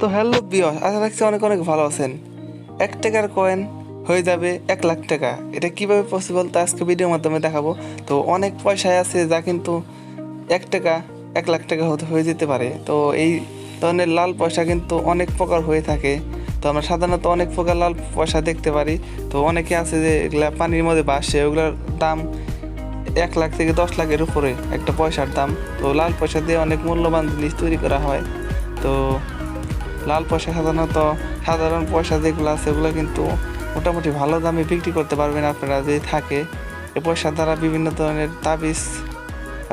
তো হ্যালো বিয়স আশা রাখছি অনেক অনেক ভালো আছেন। এক টাকার কয়েন হয়ে যাবে এক লাখ টাকা। এটা কীভাবে পসিবল তা আজকে ভিডিওর মাধ্যমে দেখাবো। তো অনেক পয়সায় আছে যা কিন্তু এক টাকা, এক লাখ টাকা হতে হয়ে যেতে পারে। তো এই ধরনের লাল পয়সা কিন্তু অনেক প্রকার হয়ে থাকে। তো আমরা সাধারণত অনেক প্রকার লাল পয়সা দেখতে পারি। তো অনেকে আছে যে এগুলা পানির মধ্যে ভাসে, ওগুলোর দাম এক লাখ থেকে দশ লাখের উপরে একটা পয়সার দাম। তো লাল পয়সা দিয়ে অনেক মূল্যবান জিনিস তৈরি করা হয়। তো লাল পয়সা সাধারণত সাধারণ পয়সা যেগুলো আছে ওগুলো কিন্তু মোটামুটি ভালো দামে বিক্রি করতে পারবেন আপনারা যদি থাকে। এই পয়সা দ্বারা বিভিন্ন ধরনের তাবিজ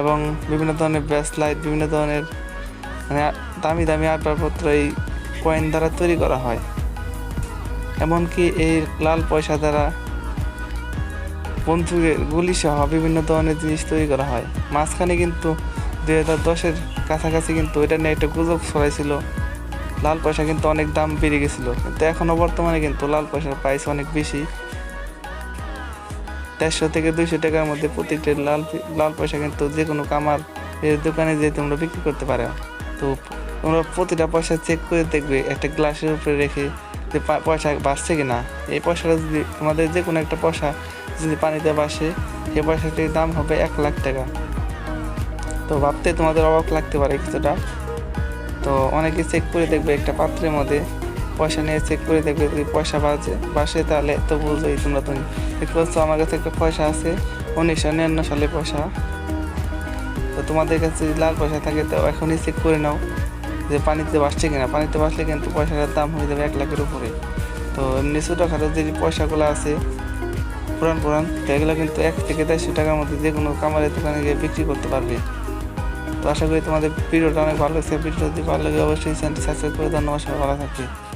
এবং বিভিন্ন ধরনের ব্যাসলাইট বিভিন্ন ধরনের মানে দামি দামি আসবাবপত্র এই কয়েন দ্বারা তৈরি করা হয়। এমনকি এই লাল পয়সা দ্বারা বন্দুকের গুলি সহ বিভিন্ন ধরনের জিনিস তৈরি করা হয়। মাঝখানে কিন্তু দুই হাজার দশের কাছাকাছি কিন্তু এটা নিয়ে একটা গুজব ছড়াইছিল। লাল পয়সা কিন্তু অনেক দাম বেড়ে গেছিল। কিন্তু এখনও বর্তমানে কিন্তু লাল পয়সার প্রাইস অনেক বেশি। দেড়শো থেকে দুইশো টাকার মধ্যে প্রতিটি লাল লাল পয়সা কিন্তু যে কোনো কামার দোকানে যেয়ে তোমরা বিক্রি করতে পারো। তো তোমরা প্রতিটা পয়সা চেক করে দেখবে, একটা গ্লাসের উপরে রেখে যে পয়সা বাঁচছে কি না এই পয়সাটা যদি তোমাদের যে কোনো একটা পয়সা যদি পানিতে বাসে সেই পয়সাটির দাম হবে এক লাখ টাকা। তো ভাবতে তোমাদের অবাক লাগতে পারে কিছুটা। তো অনেকে চেক করে দেখবে একটা পাত্রের মধ্যে পয়সা নিয়ে চেক করে দেখবে যদি পয়সা বাজে, বাসে তাহলে তো বুঝোই তোমরা তুমি দেখতে পাচ্ছ আমার কাছে একটা পয়সা আছে, উনিশশো নিরান্ন সালে পয়সা। তো তোমাদের কাছে যদি লাল পয়সা থাকে তো এখনই চেক করে নাও যে পানিতে বাসছে কিনা। পানিতে বাসলে কিন্তু পয়সাটার দাম হয়ে যাবে এক লাখের উপরে। তো এমনি ছোটোখাটো যে পয়সাগুলো আছে, পুরান পুরান, তো এগুলো কিন্তু এক থেকে দেড়শো টাকার মধ্যে যে কোনো কামারের দোকানে গিয়ে বিক্রি করতে পারবে। তো আশা করি তোমাদের ভিডিওটা অনেক ভালো লাগছে। ভিডিও যদি ভালো লাগে অবশ্যই চ্যানেলটি সাবস্ক্রাইব করে ধন্যবাদ সবাই ভালো থাকবে